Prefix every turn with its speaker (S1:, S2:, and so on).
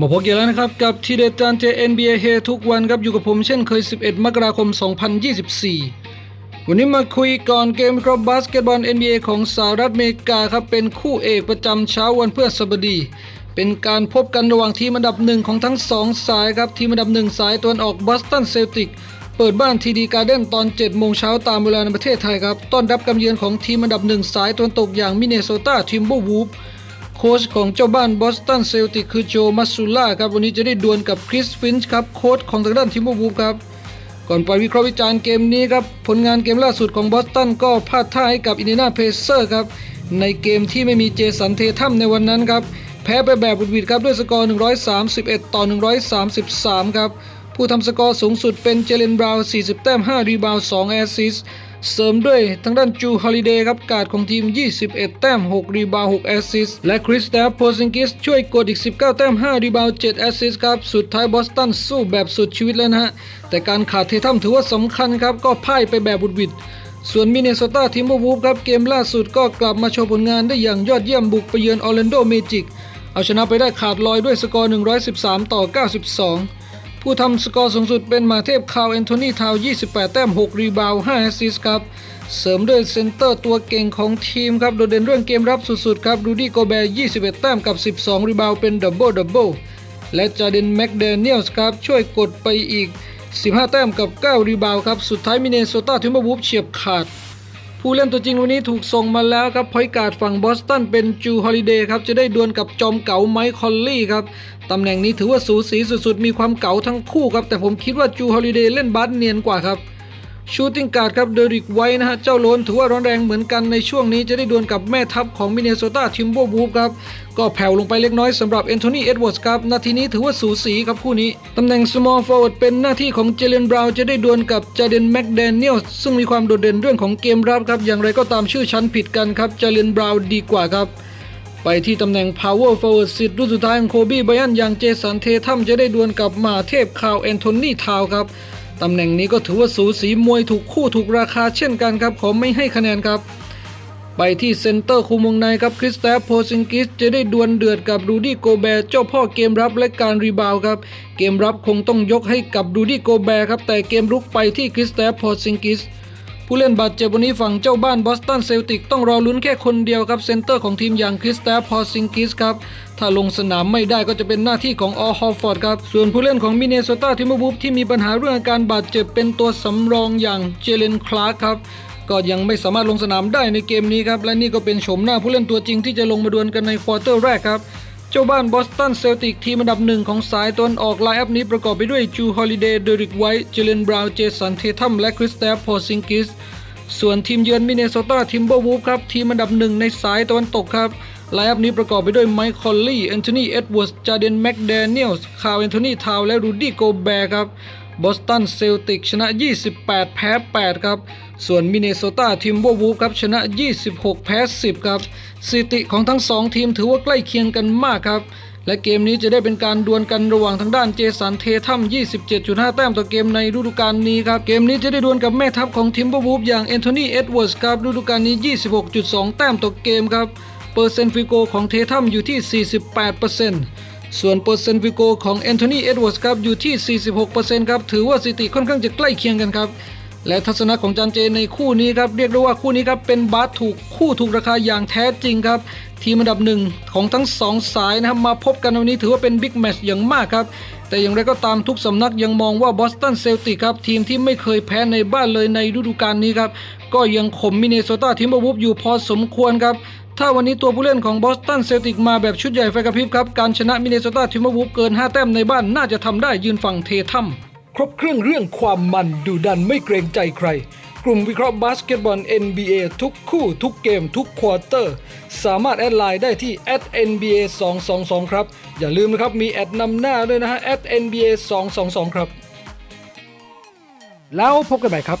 S1: มาพบกันแล้วนะครับ กับทีเด็ดจานเจ NBA เฮทุกวันครับ อยู่กับผมเช่นเคย 11 มกราคม 2024 วันนี้มาคุยก่อนเกมครับบาสเกตบอล NBA ของสหรัฐอเมริกาครับ เป็นคู่เอกประจำเช้าวันพฤหัสบดี เป็นการพบกันระหว่างทีมอันดับหนึ่งของทั้งสองสายครับ ทีมอันดับหนึ่งสายตะวันออกบอสตันเซลติกเปิดบ้านทีดีการ์เด้นตอน 7 โมงเช้าตามเวลาในประเทศไทยครับ ต้อนรับกำเยือนของทีมอันดับหนึ่งสายตะวันตกอย่างมินเนโซตาทิมเบอร์วูฟ ค้ชของเจ้าบ้านบอสตันเซลติกคือโจมัสซูล่าครับวันนี้จะได้ดวลกับคริสฟินช์ครับโค้ชของทางด้านทิมเบอร์วูฟครับก่อนไปวิเคราะห์วิจารณ์เกมนี้ครับผลงานเกมล่าสุดของบอสตันก็พลาดท่าให้กับอินเดียนาเพเซอร์ครับในเกมที่ไม่มีเจสันเททัมในวันนั้นครับแพ้ไปแบบบุดวิดครับด้วยสกอร์ 131 ต่อ 133 ครับ ผู้ทำสกอร์สูงสุดเป็นเจเลนบราวน์40 แต้ม 5 รีบาวด์2แอสซิสเสริมด้วยทางด้านจูฮอลิเดย์ครับการ์ดของทีม 21 แต้ม 6 รีบาว 6 แอสซิสและคริสแตฟโพซิงกิสช่วยกดอีก 19 แต้ม 5 รีบาว 7 แอสซิสครับ สุดท้ายบอสตันสู้แบบสุดชีวิตแล้วนะฮะ แต่การขาดเททัมถือว่าสำคัญครับ ก็พ่ายไปแบบบุดวิดส่วนมินเนโซตาทิมบอร์วูฟครับ เกมล่าสุดก็กลับมาโชว์ผลงานได้อย่างยอดเยี่ยมบุกไปเยือนออร์แลนโดเมจิกเอาชนะไปได้ขาดลอยด้วยสกอร์ 113 ต่อ 92 ผู้ทำสกอร์สูงสุดเป็นมาเทพคาวแอนโทนีทาว 28 แต้ม 6 รีบาว 5 แอสซิสต์ครับ เสริมด้วยเซนเตอร์ตัวเก่งของทีมครับ โดดเด่นเรื่องเกมรับสุดๆครับ รูดี้โกแบร์ 21 แต้มกับ 12 รีบาวเป็นดับเบิลดับเบิลและจาเดนแม็กเดเนียลส์ครับ ช่วยกดไปอีก 15 แต้มกับ 9 รีบาวครับ สุดท้ายมิเนโซตาทิมเบอร์วูฟเฉียบขาด ผู้เล่นตัวจริงวันนี้ถูกส่งมาแล้วครับพอยการ์ดฝั่งบอสตันเป็นจูฮอลิเดย์ครับ จะได้ดวลกับจอมเก๋าไมค์คอลลี่ครับ ตำแหน่งนี้ถือว่าสูสีสุดๆ มีความเก๋าทั้งคู่ครับ แต่ผมคิดว่าจูฮอลิเดย์เล่นบาสเนียนกว่าครับ ชูติงการ์ดครับเดริกไว้นะฮะ เจ้าโลนถือว่าร้อนแรงเหมือนกันในช่วงนี้จะได้ดวลกับแม่ทัพของมินเนโซตาทิมเบอร์วูฟครับ ก็แผ่วลงไปเล็กน้อยสำหรับเอนโทนีเอ็ดเวิร์ดครับ นาทีนี้ถือว่าสูสีครับคู่นี้ ตำแหน่ง small forward เป็นหน้าที่ของเจเลนบราวน์จะได้ดวลกับจาเดนแม็กแดเนียลซึ่งมีความโดดเด่นเรื่องของเกมรับครับอย่างไรก็ตามชื่อชั้นผิดกันครับเจเลนบราวน์ดีกว่าครับไปที่ตำแหน่ง power forward สิทธิ์รุ่นสุดท้ายของโคบี้ไบรอันอย่างเจสันเททัมจะได้ดวลกับมาเทพคาวแอนโทนีทาวครับ ตำแหน่งนี้ก็ถือว่าสูสีมวยถูกคู่ถูกราคาเช่นกันครับขอไม่ให้คะแนนครับ ไปที่เซนเตอร์คูมงในครับคริสแตฟโพซิงกิสจะได้ดวลเดือดกับรูดี้โกแบร์เจ้าพ่อเกมรับและการรีบาวครับ เกมรับคงต้องยกให้กับรูดี้โกแบร์ครับแต่เกมรุกไปที่คริสแตฟโพซิงกิส ผู้เล่นบาดเจ็บวันนี้ฝั่งเจ้าบ้านบอสตันเซลติกต้องรอลุ้นแค่คนเดียวครับ เซนเตอร์ของทีมอย่างคริสแตฟพอซิงกิสครับ ถ้าลงสนามไม่ได้ก็จะเป็นหน้าที่ของออฮอฟฟอร์ดครับ ส่วนผู้เล่นของมิเนโซตาทิมเบอร์วูฟที่มีปัญหาเรื่องอาการบาดเจ็บเป็นตัวสำรองอย่างเจเลนคลาร์กครับก็ยังไม่สามารถลงสนามได้ในเกมนี้ครับและนี่ก็เป็นโฉมหน้าผู้เล่นตัวจริงที่จะลงมาดวลกันในควอเตอร์แรกครับ เจ้าบ้านบอสตันเซลติกทีมอันดับหนึ่งของสายตะวันออกไลน์อัพนี้ประกอบไปด้วยจูฮอลิเดย์เดริกไวท์เจเลนบราวน์เจสันเททัมและคริสแตฟพอซิงกิสส่วนทีมเยือนมินเนโซตาทิมเบอร์วูฟครับ ทีมอันดับหนึ่งในสายตะวันตกครับไลน์อัพนี้ประกอบไปด้วยไมค์คอลลี่แอนโทนีเอ็ดเวิร์ดจาเดนแม็กเดเนียลส์คาร์เอนโทนีทาวและรูดี้โกแบร์ครับ บอสตันเซลติกชนะ 28 แพ้ 8 ครับ ส่วนมินเนโซตาทิมเบอร์วูฟครับชนะ 26 แพ้ 10 ครับสถิติของทั้ง 2 ทีมถือว่าใกล้เคียงกันมากครับและเกมนี้จะได้เป็นการดวลกันระหว่างทางด้านเจสันเททัม 27.5 แต้มต่อเกมในฤดูกาลนี้ครับ เกมนี้จะได้ดวลกับแม่ทัพของทิมเบอร์วูฟอย่างแอนโทนีเอ็ดเวิร์ดครับฤดูกาลนี้ 26.2 แต้มต่อเกมครับ เปอร์เซ็นต์ฟิโกของเททัมอยู่ที่ 48% ส่วนเปอร์เซ็นต์ฟิโกของแอนโทนีเอ็ดเวิร์ดครับอยู่ที่ 46%ครับถือว่าสถิติค่อนข้างจะใกล้เคียงกันครับและทัศนะของจันเจในคู่นี้ครับเรียกได้ว่าคู่นี้ครับเป็นบาสถูกคู่ถูกราคาอย่างแท้จริงครับ ทีมอันดับหนึ่งของทั้งสองสายนะครับมาพบกันวันนี้ถือว่าเป็นบิ๊กแมชอย่างมากครับ แต่อย่างไรก็ตามทุกสำนักยังมองว่าบอสตันเซลติกครับ ทีมที่ไม่เคยแพ้ในบ้านเลยในฤดูกาลนี้ครับ ก็ยังข่มมินเนโซตาทิมเบอร์วูฟอยู่พอสมควรครับ ถ้าวันนี้ตัวผู้เล่นของบอสตันเซลติกมาแบบชุดใหญ่ไฟกระพริบครับ การชนะมินเนโซตาทิมเบอร์วูฟเกิน 5 แต้มในบ้านน่าจะทำได้ยืนฝั่งเททัมครบเครื่องเรื่องความมันดูดันไม่เกรงใจใคร กลุ่มวิเคราะห์บาสเกตบอล NBA ทุกคู่ทุกเกมทุกควอเตอร์ สามารถแอดไลน์ได้ที่ @nba 2 2 2ครับ อย่าลืมนะครับมีแอดนำหน้าด้วยนะฮะ @nba 2 2 2ครับ แล้วพบกันใหม่ครับ